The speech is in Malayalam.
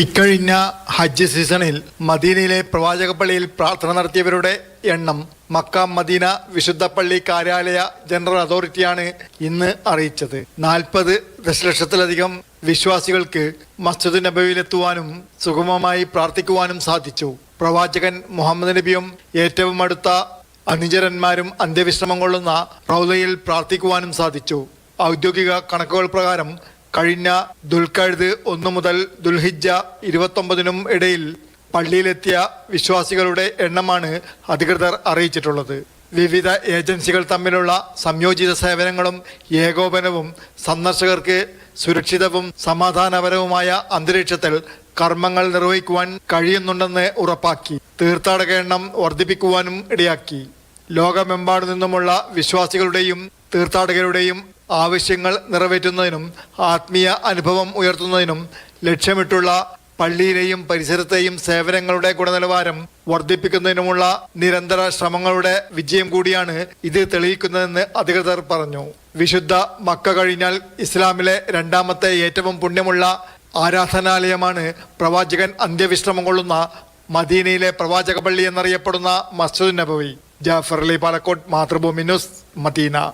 ഇക്കഴിഞ്ഞ ഹജ്ജ് സീസണിൽ മദീനയിലെ പ്രവാചക പള്ളിയിൽ പ്രാർത്ഥന നടത്തിയവരുടെ എണ്ണം മക്ക മദീന വിശുദ്ധ പള്ളി കാര്യാലയ ജനറൽ അതോറിറ്റിയാണ് ഇന്ന് അറിയിച്ചത്. നാൽപ്പത് ദശലക്ഷത്തിലധികം വിശ്വാസികൾക്ക് മസ്ജിദ് നബവിയിലെത്തുവാനും സുഗമമായി പ്രാർത്ഥിക്കുവാനും സാധിച്ചു. പ്രവാചകൻ മുഹമ്മദ് നബിയും ഏറ്റവും അടുത്ത അനുചരന്മാരും അന്ത്യവിശ്രമം കൊള്ളുന്ന റൗദയിൽ പ്രാർത്ഥിക്കുവാനും സാധിച്ചു. ഔദ്യോഗിക കണക്കുകൾ പ്രകാരം കഴിഞ്ഞ ദുൽഖഴുത് ഒന്നു മുതൽ ദുൽഹിജ ഇരുപത്തൊമ്പതിനും ഇടയിൽ പള്ളിയിലെത്തിയ വിശ്വാസികളുടെ എണ്ണമാണ് അധികൃതർ അറിയിച്ചിട്ടുള്ളത്. വിവിധ ഏജൻസികൾ തമ്മിലുള്ള സംയോജിത സേവനങ്ങളും ഏകോപനവും സന്ദർശകർക്ക് സുരക്ഷിതവും സമാധാനപരവുമായ അന്തരീക്ഷത്തിൽ കർമ്മങ്ങൾ നിർവഹിക്കുവാൻ കഴിയുന്നുണ്ടെന്ന് ഉറപ്പാക്കി തീർത്ഥാടക എണ്ണം വർദ്ധിപ്പിക്കുവാനും ഇടയാക്കി. ലോകമെമ്പാടു നിന്നുമുള്ള വിശ്വാസികളുടെയും തീർത്ഥാടകരുടെയും ആവശ്യങ്ങൾ നിറവേറ്റുന്നതിനും ആത്മീയ അനുഭവം ഉയർത്തുന്നതിനും ലക്ഷ്യമിട്ടുള്ള പള്ളിയിലെയും പരിസരത്തെയും സേവനങ്ങളുടെ ഗുണനിലവാരം വർദ്ധിപ്പിക്കുന്നതിനുമുള്ള നിരന്തര ശ്രമങ്ങളുടെ വിജയം കൂടിയാണ് ഇത് തെളിയിക്കുന്നതെന്ന് അധികൃതർ പറഞ്ഞു. വിശുദ്ധ മക്ക കഴിഞ്ഞാൽ ഇസ്ലാമിലെ രണ്ടാമത്തെ ഏറ്റവും പുണ്യമുള്ള ആരാധനാലയമാണ് പ്രവാചകൻ അന്ത്യവിശ്രമം കൊള്ളുന്ന മദീനയിലെ പ്രവാചക പള്ളി എന്നറിയപ്പെടുന്ന മസ്ജിദ് നബവി. Jafar Ali Balakot Mathrubhumi news Medina.